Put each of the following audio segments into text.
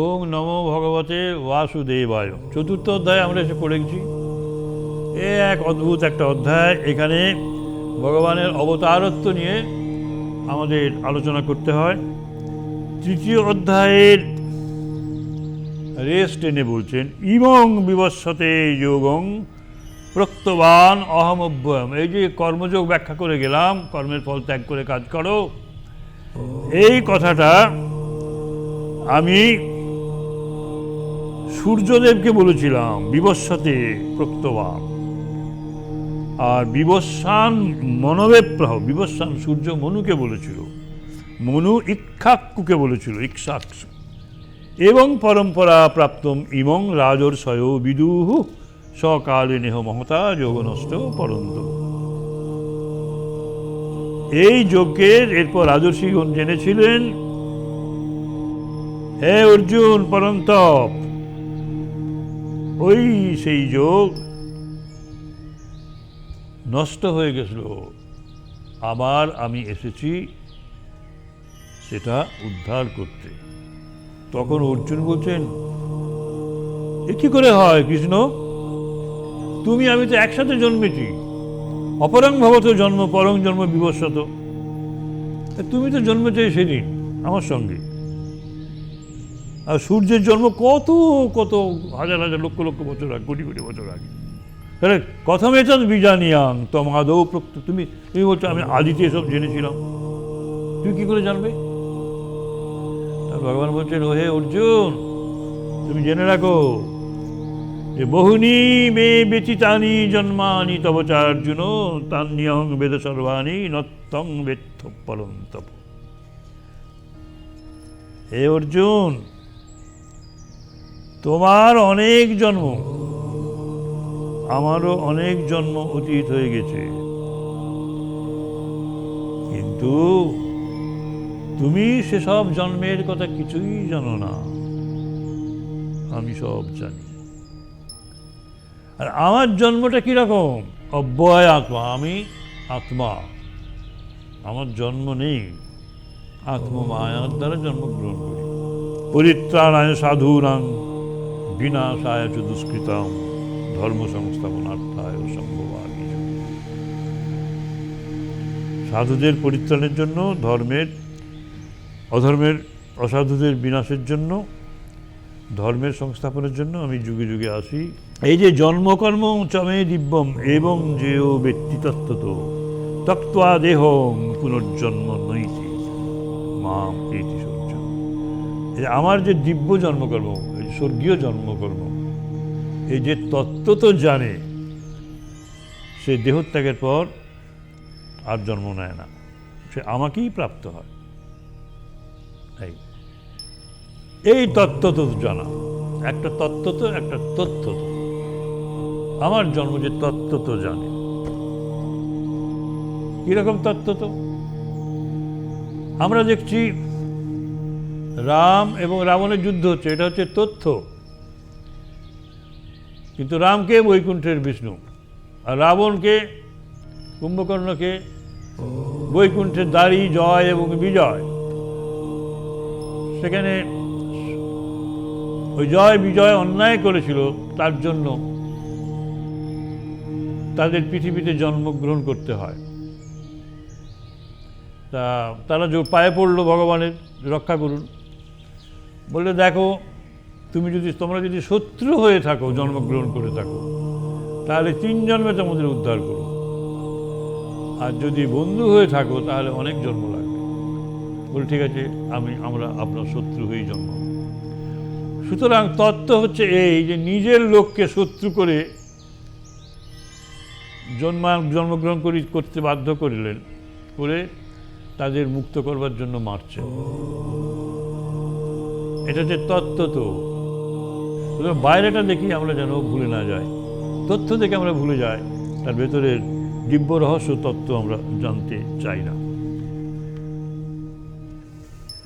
ওম নমো ভগবতে বাসুদেবায়। চতুর্থ অধ্যায় আমরা এসে পড়েছি এ এক অদ্ভুত একটা অধ্যায়। এখানে ভগবানের অবতারত্ব নিয়ে আমাদের আলোচনা করতে হয়। তৃতীয় অধ্যায়ের রেস টেনে বলছেন, ইমং বিবস্বতে যোগং প্রক্তবান অহমভ্যম এই যে কর্মযোগ ব্যাখ্যা করে গেলাম, কর্মের ফল ত্যাগ করে কাজ করো। এই কথাটা আমি সূর্যদেবকে বলেছিলাম বিবস্বতে প্রক্তবান আর বিবস্বান মনোবেপ্রাহ বিবস্বান সূর্য মনুকে বলেছিল, মনু ইক্ষাক্কুকে বলেছিল, ইক্ষাক্ষু। এবং পরম্পরা প্রাপ্তম ইমং রাজর্ষয় বিদুহ, সকালে নেহ মহতা যোগনষ্ট পরন্ত। এই যজ্ঞের এরপর রাজর্ষিগণ জেনেছিলেন, হে অর্জুন পরন্তপ, ওই সেই যোগ নষ্ট হয়ে গেছিল। আবার আমি এসেছি সেটা উদ্ধার করতে। তখন অর্জুন বলছেন, এ কি করে হয় কৃষ্ণ? তুমি, আমি তো একসাথে জন্মেছি। অপরং ভবত জন্ম, পরং জন্ম বিবস্বত। তা তুমি তো জন্মেছে সেদিন আমার সঙ্গে। আর সূর্যের জন্ম কত কত হাজার হাজার, লক্ষ লক্ষ বছর আগে, কোটি কোটি বছর আগে। তাহলে কথম এতদ বিজানিয়াং তম আদৌ প্রক্ত তুমি তুমি বলছো, আমি আদিতে এসব জেনেছিলাম। তুমি কি করে জানবে? ভগবান বলছেন হে অর্জুন, তুমি জেনে রাখো যে বহুনি মে ব্যতীতানি জন্মানি তব চার্জুন তান্যং বেদ সর্বাণি নত্তং বেত্থ পরন্তপ। হে অর্জুন, তোমার অনেক জন্ম আমারও অনেক জন্ম অতীত হয়ে গেছে। কিন্তু তুমি সেসব জন্মের কথা কিছুই জানো না। আমি সব জানি। আর আমার জন্মটা কীরকম? অব্যয় আত্মা, আমি আত্মা। আমার জন্ম নেই। আত্মমায়ার দ্বারা জন্মগ্রহণ করি। পরিত্রাণায় সাধুরাং, বিনাশায় দুষ্কৃতাম। ধর্ম সংস্থাপনার্থায় সম্ভবামী সাধুদের পরিত্রাণের জন্য, ধর্মের, অধর্মের অসাধুদের বিনাশের জন্য, ধর্মের সংস্থাপনের জন্য আমি যুগে যুগে আসি। এই যে জন্মকর্ম চমে দিব্যম, এবং যেও ব্যক্তি তত্ত্বত তক্তা দেহং পুনর্জন্ম নৈতি। মা আমার যে দিব্য জন্মকর্ম স্বর্গীয় জন্মকর্ম এই যে তত্ত্ব তো জানে, সে দেহত্যাগের পর আর জন্ম নেয় না। সে আমাকেই প্রাপ্ত হয়। এই এই তত্ত্ব তো জানা। একটা তত্ত্ব তো, একটা তথ্য তো। আমার জন্ম যে তত্ত্ব তো জানে। কীরকম তত্ত্ব তো? আমরা দেখছি রাম এবং রাবণের যুদ্ধ হচ্ছে, এটা হচ্ছে তথ্য। কিন্তু রামকে বৈকুণ্ঠের বিষ্ণু, আর রাবণকে, কুম্ভকর্ণকে বৈকুণ্ঠের দাড়ি জয় এবং বিজয়। সেখানে ওই জয় বিজয় অন্যায় করেছিল, তার জন্য তাদের পৃথিবীতে জন্মগ্রহণ করতে হয়। তা তারা যে পায়ে পড়ল ভগবানের রক্ষা করুন। বললে, দেখো তুমি যদি, তোমরা যদি শত্রু হয়ে থাকো, জন্মগ্রহণ করে থাকো, তাহলে তিন জন্মে তোমাদের উদ্ধার করো। আর যদি বন্ধু হয়ে থাকো, তাহলে অনেক জন্ম লাগবে। বলে, ঠিক আছে, আমি, আমরা আপনার শত্রু হয়েই জন্ম সুতরাং তত্ত্ব হচ্ছে এই যে, নিজের লোককে শত্রু করে জন্মা, জন্মগ্রহণ করি, করতে বাধ্য করিলেন, করে তাদের মুক্ত করবার জন্য মারছে এটা যে তত্ত্ব তো। বাইরেটা দেখি আমরা যেন ভুলে না যাই। তথ্য দেখে আমরা ভুলে যাই, তার ভেতরের দিব্য রহস্য তত্ত্ব আমরা জানতে চাই না।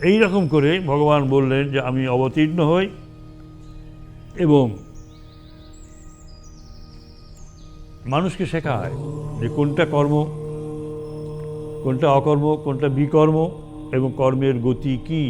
এই রকম করে ভগবান বললেন যে আমি অবতীর্ণ হই এবং মানুষকে শেখায় যে কোনটা কর্ম, কোনটা অকর্ম, কোনটা বিকর্ম এবং কর্মের গতি কী।